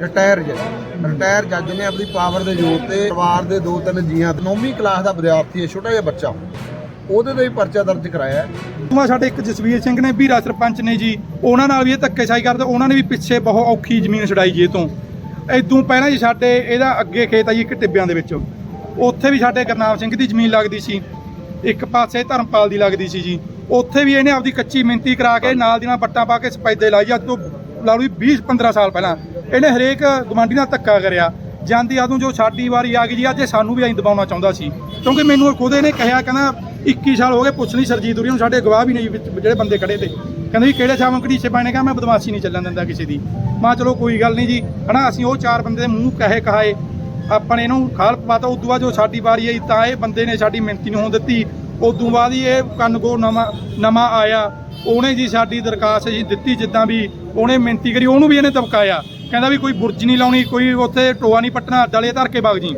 Retire ਜੱਜ retire ਜੱਜ ਨੇ ਆਪਣੀ ਪਾਵਰ ਦੇ ਜ਼ੋਰ ਤੇ ਪਰਿਵਾਰ ਦੇ ਦੋ ਤਿੰਨ ਜੀਆਂ ਤੇ ਨੌਵੀਂ ਕਲਾਸ ਦਾ ਵਿਦਿਆਰਥੀ ਹੈ ਛੋਟਾ ਜਿਹਾ ਬੱਚਾ। ਉਹਦੇ ਤੇ ਵੀ ਪਰਚਾ ਦਰਜ ਕਰਾਇਆ ਹੈ। ਉਮਾ ਸਾਡੇ ਇੱਕ ਜਸਵੀਰ ਸਿੰਘ ਨੇ ਵੀਰਾ ਸਰਪੰਚ ਨੇ ਜੀ। ਉਹਨਾਂ ਨਾਲ ਵੀ ਇਹ ਧੱਕੇਸ਼ਾਹੀ ਕਰਦੇ ਉਹਨਾਂ ਨੇ ਵੀ ਪਿੱਛੇ ਬਹੁਤ ਔਖੀ ਜ਼ਮੀਨ ਛਡਾਈ ਜੀ ਤੋਂ ਇਦੋਂ ਪਹਿਲਾਂ ਜੀ ਸਾਡੇ ਇਹਦਾ ਅੱਗੇ ਖੇਤ ਆ ਜੀ ਇੱਕ ਟਿੱਬਿਆਂ ਦੇ ਵਿੱਚ। ਉੱਥੇ ਵੀ ਸਾਡੇ ਗੁਰਨਾਮ ਸਿੰਘ ਦੀ ਜ਼ਮੀਨ ਲੱਗਦੀ ਸੀ। ਇੱਕ ਪਾਸੇ ਧਰਮਪਾਲ ਦੀ ਲੱਗਦੀ ਸੀ ਜੀ। ਉੱਥੇ ਵੀ ਇਹਨੇ ਆਪਦੀ ਕੱਚੀ ਮਿੰਤੀ ਕਰਾ ਕੇ ਨਾਲ ਦੀ ਨਾਲ ਬੱਟਾਂ ਪਾ ਕੇ ਸਪੈਦੇ ਲਾਈ ਅੱਜ ਤੋਂ ਲਾ ਲਓ 20 15 ਸਾਲ ਪਹਿਲਾਂ। ਇਹਨੇ ਹਰੇਕ ਗਵਾਂਢੀ ਨਾਲ ਧੱਕਾ ਕਰਿਆ। ਜਾਂਦੀ ਆਦੋਂ ਜੋ ਸਾਡੀ ਵਾਰੀ ਆ ਗਈ ਜੀ, ਅੱਜ ਇਹ ਸਾਨੂੰ ਵੀ ਐਂ ਦਬਾਉਣਾ ਚਾਹੁੰਦਾ ਸੀ। ਕਿਉਂਕਿ ਮੈਨੂੰ ਖੁਦ ਇਹਨੇ ਕਿਹਾ, ਕਹਿੰਦਾ 21 ਸਾਲ ਹੋ ਗਏ, ਪੁੱਛ ਨਹੀਂ ਸਰਜੀਤ ਉਰੀ ਨੂੰ ਸਾਡੇ ਗਵਾਹ ਵੀ ਨਹੀਂ ਜਿਹੜੇ ਬੰਦੇ ਖੜੇ ਤੇ। ਕਹਿੰਦੇ ਵੀ ਕਿਹੜੇ ਸਾਹਮਣੇ ਘੜੀਸੇ ਪਾਣੇ? ਕਾ ਮੈਂ ਬਦਮਾਸ਼ੀ ਨਹੀਂ ਚੱਲਣ ਦਿੰਦਾ ਕਿਸੇ ਦੀ। ਮਾ ਚਲੋ ਕੋਈ ਗੱਲ ਨਹੀਂ ਜੀ। ਹਨਾ, ਅਸੀਂ ਉਹ ਚਾਰ ਬੰਦੇ ਦੇ ਮੂੰਹ ਕਹੇ ਕਹਾਏ। ਆਪਣੇ ਨੇ ਇਹਨੂੰ ਖਾਲ ਪਵਾਤਾ। ਉਦੋਂ ਬਾਅਦ ਜੋ ਸਾਡੀ ਵਾਰੀ ਆਈ, ਤਾਂ ਇਹ ਬੰਦੇ ਨੇ ਸਾਡੀ ਮਿਹਨਤੀ ਨੂੰ ਹੋਣ ਦਿੱਤੀ। ਉਦੋਂ ਬਾਅਦ ਹੀ ਇਹ ਕੰਨਗੋ ਨਵਾਂ ਨਵਾਂ ਆਇਆ। ਉਹਨੇ ਜੀ ਸਾਡੀ ਦਰਖਾਸਤ ਜੀ ਦਿੱਤੀ ਜਿੱਦਾਂ ਵੀ ਉਹਨੇ ਮਿਹਨਤੀ ਕਰੀ, ਉਹਨੂੰ ਵੀ ਇਹਨੇ ਦਬਕਾਇਆ ਕਹਿੰਦਾ ਵੀ ਕੋਈ ਬੁਰਜ ਨਹੀਂ ਲਾਉਣੀ, ਕੋਈ ਉੱਥੇ ਟੋਆ ਨਹੀਂ ਪੱਟਣਾ, ਡਲੇ ਧਰ ਕੇ ਵਗ ਜੀ।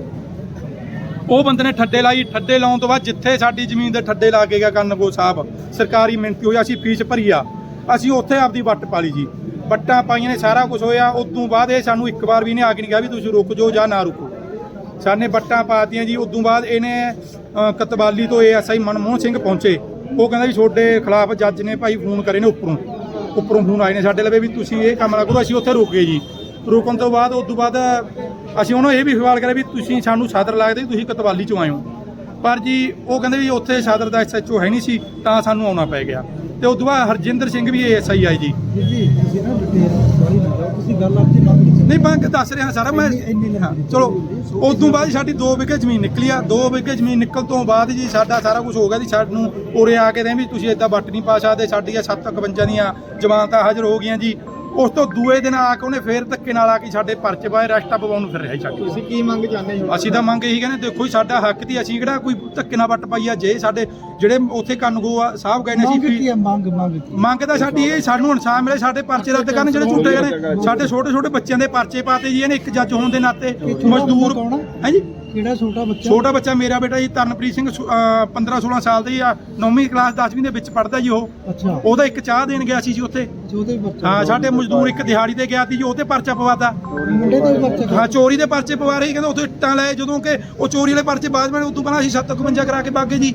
ਉਹ ਬੰਦੇ ਨੇ ਠੱਡੇ ਲਾਈ, ਠੱਡੇ ਲਾਉਣ ਤੋਂ ਬਾਅਦ ਜਿੱਥੇ ਸਾਡੀ ਜ਼ਮੀਨ ਦੇ ਠੱਡੇ ਲਾ ਕੇ ਗਿਆ ਕੰਨਗੋ ਸਾਹਿਬ, ਸਰਕਾਰੀ ਮਿਹਨਤੀ ਹੋਈ, ਅਸੀਂ ਫੀਸ ਭਰੀ ਆ। ਅਸੀਂ ਉੱਥੇ ਆਪਦੀ ਵੱਟ ਪਾ ਲਈ ਜੀ। ਵੱਟਾਂ ਪਾਈਆਂ ਨੇ, ਸਾਰਾ ਕੁਝ ਹੋਇਆ। ਉਸ ਤੋਂ ਬਾਅਦ ਇਹ ਸਾਨੂੰ ਇੱਕ ਵਾਰ ਵੀ ਨੇ ਆ ਕੇ ਨਹੀਂ ਕਿਹਾ ਵੀ ਤੁਸੀਂ ਰੁਕ ਜਾਓ ਜਾਂ ਨਾ ਰੁਕੋ। ਸਾਨੇ ਵੱਟਾਂ ਪਾਤੀਆਂ ਜੀ, ਉਦੋਂ ਬਾਅਦ ਇਹਨੇ ਕਤਵਾਲੀ ਤੋਂ ਏਐਸਆਈ ਮਨਮੋਹਨ ਸਿੰਘ ਪਹੁੰਚੇ। ਉਹ ਕਹਿੰਦਾ ਵੀ ਤੁਹਾਡੇ ਖਿਲਾਫ ਜੱਜ ਨੇ ਭਾਈ ਫੋਨ ਕਰੇ ਨੇ ਉੱਪਰੋਂ। ਉੱਪਰੋਂ ਫੋਨ ਆਏ ਨੇ ਸਾਡੇ ਲਵੇ ਵੀ ਤੁਸੀਂ ਇਹ ਕੰਮ ਨਾ ਕਰੋ, ਅਸੀਂ ਉੱਥੇ ਰੁਕ ਗਏ ਜੀ। ਰੁਕਣ ਤੋਂ ਬਾਅਦ ਉਦੋਂ ਬਾਅਦ ਅਸੀਂ ਉਹਨੂੰ ਇਹ ਵੀ ਸਵਾਲ ਕਰਿਆ ਵੀ ਤੁਸੀਂ ਸਾਨੂੰ ਸਦਰ ਲੱਗਦੇ ਤੁਸੀਂ ਕਤਵਾਲੀ ਚੋਂ ਆਏ ਹੋ। ਪਰ ਜੀ ਉਹ ਕਹਿੰਦੇ ਵੀ ਉੱਥੇ ਸਦਰ ਦਾ ਐਸਐਚਓ ਹੈ ਨਹੀਂ ਸੀ ਤਾਂ ਸਾਨੂੰ ਆਉਣਾ ਪੈ ਗਿਆ। ਤੇ ਉਦੋਂ ਬਾਅਦ ਹਰਜਿੰਦਰ ਸਿੰਘ ਵੀ ਏਐਸਆਈ ਆਈ ਜੀ। ਜੀ ਤੁਸੀਂ ਨਾ ਡਿਟੇਲ ਸੌਰੀ ਨਾ ਜਾਓ ਤੁਸੀਂ ਗੱਲ ਆਪਣੀ ਮੰਗ ਲਈ ਨਹੀਂ ਬੰਕ ਦੱਸ ਰਿਹਾ ਸਾਰਾ ਮੈਂ ਚਲੋ ਉਦੋਂ ਬਾਅਦ ਸਾਡੀ 2 ਵਿਗੇ ਜ਼ਮੀਨ ਨਿਕਲੀ ਆ 2 ਵਿਗੇ ਜ਼ਮੀਨ ਨਿਕਲ ਤੋਂ ਬਾਅਦ ਜੀ ਸਾਡਾ ਸਾਰਾ ਕੁਝ ਹੋ ਗਿਆ ਜੀ ਸਾਨੂੰ ਉਰੇ ਆ ਕੇ ਦੇ ਵੀ ਤੁਸੀਂ ਏਦਾਂ ਵੱਟ ਨਹੀਂ ਪਾ ਸਕਦੇ ਸਾਡੀਆਂ 751 ਦੀਆਂ ਜ਼ਮਾਨਤਾਂ ਹਾਜ਼ਰ ਹੋ ਗਈਆਂ ਜੀ। ਉਸ ਤੋਂ ਦੂਏ ਦਿਨ ਆ ਕੇ ਉਹਨੇ ਫੇਰ ਧੱਕੇ ਨਾਲ ਆ ਕੇ ਸਾਡੇ ਪਰਚੇ ਪਾਏ ਰੈਸਟਾ ਪਵਾਉਣ ਨੂੰ ਫਿਰ ਰਿਹਾ ਸਾਡੇ ਤੁਸੀਂ ਕੀ ਮੰਗ ਚਾਹੁੰਦੇ ਹੋ? ਅਸੀਂ ਤਾਂ ਮੰਗ ਇਹੀ ਕਹਿੰਦੇ ਦੇਖੋ ਜੀ ਸਾਡਾ ਹੱਕ ਦੀ ਅਸੀਂ ਕਿਹੜਾ ਕੋਈ ਧੱਕੇ ਨਾਲ ਵੱਟ ਪਾਈ ਆ ਜੇ ਸਾਡੇ ਜਿਹੜੇ ਉੱਥੇ ਕੰਨਗੋ ਆ ਸਾਹਿਬ ਗਏ ਨੇ ਮੰਗ ਅਸੀਂ ਮੰਗ ਮੰਗ ਮੰਗ ਤਾਂ ਸਾਡੀ ਇਹ ਸਾਨੂੰ ਇਨਸਾਫ ਮਿਲੇ ਸਾਡੇ ਪਰਚੇ ਰੱਦ ਕਰਨ ਜਿਹੜੇ ਝੂਠੇ ਨੇ। ਸਾਡੇ ਛੋਟੇ ਛੋਟੇ ਬੱਚਿਆਂ ਦੇ ਪਰਚੇ ਪਾਤੇ ਜੀ ਇਹਨੇ ਇੱਕ ਜੱਜ ਹੋਣ ਦੇ ਨਾਤੇ। ਮਜ਼ਦੂਰ ਕੌਣ ਆ? ਹੈ ਜੀ? ਕਿਹੜਾ ਛੋਟਾ ਬੱਚਾ? ਛੋਟਾ ਬੱਚਾ ਮੇਰਾ ਬੇਟਾ ਜੀ ਤਰਨਪ੍ਰੀਤ ਸਿੰਘ 15 16 ਸਾਲ ਦਾ ਹੀ ਆ 9ਵੀਂ ਕਲਾਸ 10ਵੀਂ ਦੇ ਵਿੱਚ ਪੜਦਾ ਜੀ ਉਹ। ਅੱਛਾ। ਉਹਦਾ ਇੱਕ ਚਾਹ ਦੇਣ ਗਿਆ ਸੀ ਜੀ ਉੱਥੇ। ਉਹਦੇ ਬੱਚਾ ਹਾਂ ਸਾਡੇ ਮਜ਼ਦੂਰ ਇੱਕ ਦਿਹਾੜੀ ਤੇ ਗਿਆ ਸੀ ਜੀ ਉਹ ਤੇ ਪਰਚਾ ਪਵਾਤਾ। ਮੁੰਡੇ ਦੇ ਬੱਚਾ ਹਾਂ ਚੋਰੀ ਦੇ ਪਰਚੇ ਪਵਾ ਰਹੇ ਸੀ, ਕਹਿੰਦੇ ਉੱਥੇ ਇੱਟਾਂ ਲਏ ਜਦੋਂ ਕਿ ਉਹ ਚੋਰੀ ਵਾਲੇ ਪਰਚੇ ਬਾਅਦ ਵਿੱਚ ਉਦੋਂ ਪਹਿਲਾਂ ਅਸੀਂ 751 ਕਰਾ ਕੇ ਬਾਗੇ ਜੀ।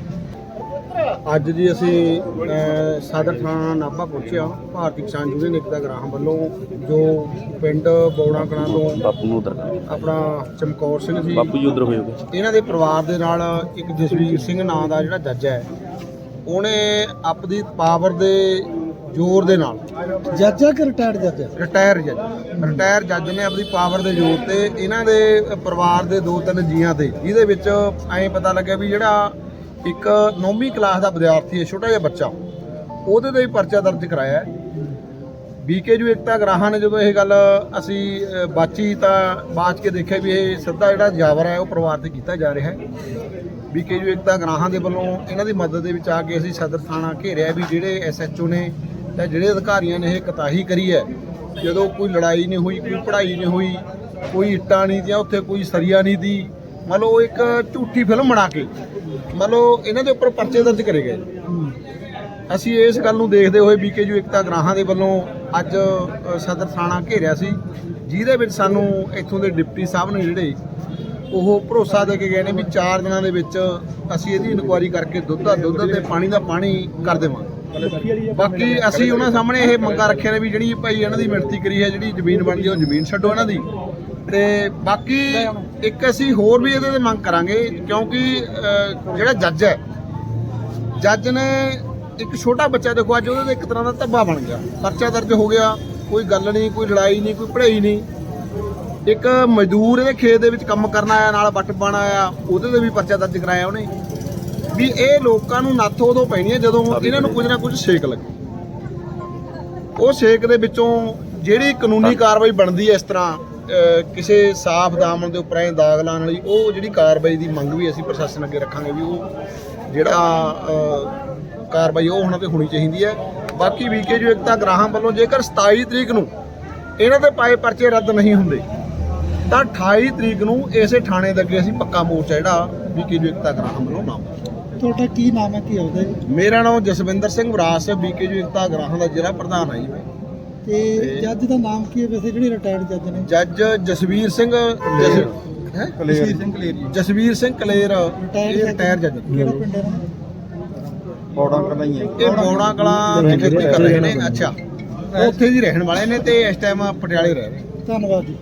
ਅੱਜ ਜੀ ਅਸੀਂ ਅਹ, ਸਦਰ ਥਾਣਾ ਨਾਭਾ ਪਹੁੰਚਿਆ। ਭਾਰਤੀ ਕਿਸਾਨ ਯੂਨੀਅਨ ਏਕਤਾ ਗ੍ਰਾਹਮ ਵੱਲੋਂ ਜੋ ਪਿੰਡ ਬੌੜਾ ਕਲਾਂ ਤੋਂ ਬਾਪੂ ਨੂੰ ਉਧਰ ਕਰ। ਆਪਣਾ ਚਮਕੌਰ ਸਿੰਘ ਜੀ। ਬਾਪੂ ਜੀ ਉਧਰ ਹੋਏ ਹੋਗੇ। ਇਹਨਾਂ ਦੇ ਪਰਿਵਾਰ ਦੇ ਨਾਲ ਇੱਕ ਜਸਵੀਰ ਸਿੰਘ ਨਾਂ ਦਾ ਜਿਹੜਾ ਜੱਜ ਹੈ। ਉਹਨੇ ਆਪਦੀ ਪਾਵਰ ਦੇ ਜ਼ੋਰ ਦੇ ਨਾਲ। ਜੱਜ ਕਿ ਰਿਟਾਇਰਡ ਜੱਜ ਰਿਟਾਇਰ ਜੱਜ। ਰਿਟਾਇਰ ਜੱਜ ਨੇ ਆਪਣੀ ਪਾਵਰ ਦੇ ਜ਼ੋਰ ਤੇ ਇਹਨਾਂ ਦੇ ਪਰਿਵਾਰ ਦੇ ਦੋ ਤਿੰਨ ਜੀਆਂ ਤੇ ਜਿਹਦੇ ਵਿੱਚ ਐਂ ਪਤਾ ਲੱਗਿਆ ਵੀ ਜਿਹੜਾ ਇੱਕ ਨੌਵੀਂ ਕਲਾਸ ਦਾ ਵਿਦਿਆਰਥੀ ਹੈ ਛੋਟਾ ਜਿਹਾ ਬੱਚਾ ਉਹਦੇ ਤੇ ਵੀ ਪਰਚਾ ਦਰਜ ਕਰਾਇਆ ਹੈ। ਬੀਕੇਯੂ ਏਕਤਾ ਗ੍ਰਾਹਾਂ ਨੇ ਜਦੋਂ ਇਹ ਗੱਲ ਅਸੀਂ ਬਾਚੀ ਤਾਂ ਬਾਅਦ 'ਚ ਕੇ ਦੇਖਿਆ ਵੀ ਇਹ ਸਿੱਧਾ ਜਿਹੜਾ ਜਾਵਰ ਹੈ ਉਹ ਪਰਿਵਾਰ ਤੇ ਕੀਤਾ ਜਾ ਰਿਹਾ ਹੈ। ਬੀਕੇਯੂ ਏਕਤਾ ਗ੍ਰਾਹਾਂ ਦੇ ਵੱਲੋਂ ਇਹਨਾਂ ਦੀ ਮਦਦ ਦੇ ਵਿੱਚ ਆ ਕੇ ਅਸੀਂ ਸਦਰ ਥਾਣਾ ਘੇਰਿਆ ਵੀ ਜਿਹੜੇ ਐਸਐਚਓ ਨੇ ਜਾਂ ਜਿਹੜੇ ਅਧਿਕਾਰੀਆਂ ਨੇ ਇਹ ਕਤਾਹੀ ਕਰੀ ਹੈ, ਜਦੋਂ ਕੋਈ ਲੜਾਈ ਨਹੀਂ ਹੋਈ, ਕੋਈ ਪੜ੍ਹਾਈ ਨਹੀਂ ਹੋਈ, ਕੋਈ ਇੱਟਾਂ ਨਹੀਂ ਦੀਆਂ ਉੱਥੇ ਕੋਈ ਸਰੀਆ ਨਹੀਂ ਦੀ, ਮੰਨ ਲਓ ਇੱਕ ਝੂਠੀ ਫਿਲਮ ਬਣਾ ਕੇ, ਮੰਨ ਲਓ ਇਹਨਾਂ ਦੇ ਉੱਪਰ ਪਰਚੇ ਦਰਜ ਕਰੇ ਗਏ। ਅਸੀਂ ਇਸ ਗੱਲ ਨੂੰ ਦੇਖਦੇ ਹੋਏ ਬੀਕੇਯੂ ਏਕਤਾ ਗ੍ਰਾਹਾਂ ਦੇ ਵੱਲੋਂ ਅੱਜ ਸਦਰ ਥਾਣਾ ਘੇਰਿਆ ਸੀ। ਜਿਹਦੇ ਵਿੱਚ ਸਾਨੂੰ ਇੱਥੋਂ ਦੇ ਡਿਪਟੀ ਸਾਹਿਬ ਨੇ ਜਿਹੜੇ, ਉਹ ਭਰੋਸਾ ਦੇ ਕੇ ਗਏ ਨੇ ਵੀ 4 ਦਿਨਾਂ ਦੇ ਵਿੱਚ ਅਸੀਂ ਇਹਦੀ ਇਨਕੁਆਇਰੀ ਕਰਕੇ ਦੁੱਧ ਦਾ ਦੁੱਧ ਤੇ ਪਾਣੀ ਦਾ ਪਾਣੀ ਕਰ ਦੇਵਾਂਗੇ। ਬਾਕੀ ਅਸੀਂ ਉਹਨਾਂ ਸਾਹਮਣੇ ਇਹ ਮੰਗਾਂ ਰੱਖੀਆਂ ਨੇ ਵੀ ਜਿਹੜੀ ਭਾਈ ਇਹਨਾਂ ਦੀ ਮਿਹਨਤੀ ਕਰੀ ਹੈ, ਜਿਹੜੀ ਜ਼ਮੀਨ ਬਣਦੀ ਹੈ ਉਹ ਜ਼ਮੀਨ ਛੱਡੋ ਇਹਨਾਂ ਦੀ। ਤੇ ਬਾਕੀ ਇੱਕ ਅਸੀਂ ਹੋਰ ਵੀ ਇਹਦੇ ਤੇ ਮੰਗ ਕਰਾਂਗੇ, ਕਿਉਂਕਿ ਜਿਹੜਾ ਜੱਜ ਹੈ, ਜੱਜ ਨੇ ਇੱਕ ਛੋਟਾ ਬੱਚਾ ਦੇਖੋ, ਅੱਜ ਉਹਦੇ ਤੇ ਇੱਕ ਤਰ੍ਹਾਂ ਦਾ ਧੱਬਾ ਬਣ ਗਿਆ। ਪਰਚਾ ਦਰਜ ਹੋ ਗਿਆ, ਕੋਈ ਗੱਲ ਨਹੀਂ, ਕੋਈ ਲੜਾਈ ਨਹੀਂ, ਕੋਈ ਪੜ੍ਹਾਈ ਨਹੀਂ। ਇੱਕ ਮਜ਼ਦੂਰ ਇਹਦੇ ਖੇਤ ਦੇ ਵਿੱਚ ਕੰਮ ਕਰਨ ਆਇਆ, ਨਾਲ ਵੱਟ ਪਾਣ ਆਇਆ, ਉਹਦੇ ਤੇ ਵੀ ਪਰਚਾ ਦਰਜ ਕਰਾਇਆ ਉਹਨੇ। ਵੀ ਇਹ ਲੋਕਾਂ ਨੂੰ ਨੱਥ ਉਦੋਂ ਪੈਣੀ ਹੈ ਜਦੋਂ ਇਹਨਾਂ ਨੂੰ ਕੁਝ ਨਾ ਕੁਝ ਛੇਕ ਲੱਗੇ। ਉਹ ਛੇਕ ਦੇ ਵਿੱਚੋਂ ਜਿਹੜੀ ਕਾਨੂੰਨੀ ਕਾਰਵਾਈ ਬਣਦੀ ਹੈ ਇਸ ਤਰ੍ਹਾਂ ਕਿਸੇ ਸਾਫ਼ ਦਾਮਨ ਦੇ ਉੱਪਰ ਐ ਦਾਗ ਲਾਉਣ ਵਾਲੀ ਉਹ ਜਿਹੜੀ ਕਾਰਵਾਈ ਦੀ ਮੰਗ ਵੀ ਅਸੀਂ ਪ੍ਰਸ਼ਾਸਨ ਅੱਗੇ ਰੱਖਾਂਗੇ ਵੀ ਉਹ ਜਿਹੜਾ ਕਾਰਵਾਈ ਉਹ ਹੋਣਾ ਤੇ ਹੋਣੀ ਚਾਹੀਦੀ ਹੈ। ਬਾਕੀ ਵੀਕੇ ਜੋ ਏਕਤਾ ਗ੍ਰਾਹਮ ਵੱਲੋਂ ਜੇਕਰ 27 ਤਰੀਕ ਨੂੰ ਇਹਨਾਂ ਦੇ ਪਾਏ ਪਰਚੇ ਰੱਦ ਨਹੀਂ ਹੁੰਦੇ ਤਾਂ 28 ਤਰੀਕ ਨੂੰ ਇਸੇ ਥਾਣੇ ਦੇ ਅੱਗੇ ਅਸੀਂ ਪੱਕਾ ਮੋਰਚਾ ਜਿਹੜਾ ਵੀਕੇ ਜੋ ਏਕਤਾ ਗ੍ਰਾਹਮ ਵੱਲੋਂ ਨਾਮ ਤੁਹਾਡਾ ਕੀ ਨਾਮ ਹੈ ਕੀ ਆਉਂਦਾ ਜੀ ਮੇਰਾ ਨਾਮ ਜਸਵਿੰਦਰ ਸਿੰਘ ਵਰਾਸ ਬੀਕੇ ਜੋ ਏਕਤਾ ਗ੍ਰਾਹਮ ਦਾ ਜ਼ਿਲ੍ਹਾ ਪ੍ਰਧਾਨ ਹੈ ਜੀ ਮੈਂ। ਤੇ ਜੱਜ ਦਾ ਨਾਮ ਕੀ ਹੈ ਵੈਸੇ ਜਿਹੜੇ ਰਿਟਾਇਰਡ ਜੱਜ ਨੇ? ਜੱਜ ਜਸਵੀਰ ਸਿੰਘ ਜਸ- ਹੈਂ? ਜਸਵੀਰ ਸਿੰਘ ਕਲੇਰ ਜੀ। ਜਸਵੀਰ ਸਿੰਘ ਕਲੇਰ ਰਿਟਾਇਰਡ ਜੱਜ ਕਿਹੜਾ ਪਿੰਡ ਹੈ ਕਲਾਈਆਂ ਇਹ ਬੌੜਾ ਕਲਾਂ ਖੇਤੀ ਕਰ ਰਹੇ ਨੇ ਅੱਛਾ। ਉੱਥੇ ਦੀ ਰਹਿਣ ਵਾਲੇ ਨੇ ਤੇ ਇਸ ਟਾਈਮ ਪਟਿਆਲੇ ਰਹਿ ਰਹੇ ਧੰਨਵਾਦ ਜੀ।